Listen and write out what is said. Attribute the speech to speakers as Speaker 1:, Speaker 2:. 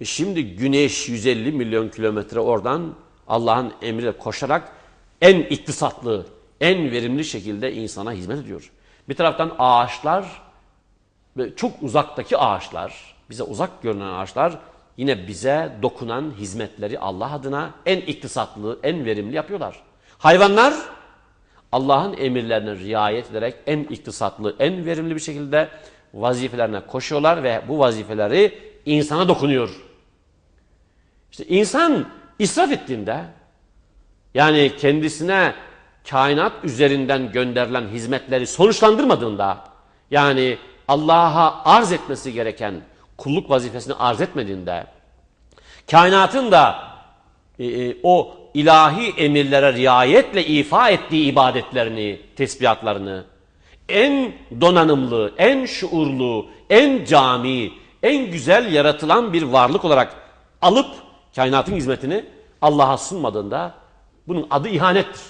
Speaker 1: E şimdi güneş 150 milyon kilometre oradan Allah'ın emriyle koşarak en iktisatlı, en verimli şekilde insana hizmet ediyor. Bir taraftan ağaçlar çok uzaktaki ağaçlar, bize uzak görünen ağaçlar yine bize dokunan hizmetleri Allah adına en iktisatlı, en verimli yapıyorlar. Hayvanlar Allah'ın emirlerine riayet ederek en iktisatlı, en verimli bir şekilde vazifelerine koşuyorlar ve bu vazifeleri insana dokunuyor. İşte insan israf ettiğinde yani kendisine kainat üzerinden gönderilen hizmetleri sonuçlandırmadığında yani Allah'a arz etmesi gereken kulluk vazifesini arz etmediğinde kainatın da e, e, o ilahi emirlere riayetle ifa ettiği ibadetlerini, tesbihatlarını en donanımlı, en şuurlu, en cami, en güzel yaratılan bir varlık olarak alıp kainatın hizmetini Allah'a sunmadığında bunun adı ihanettir.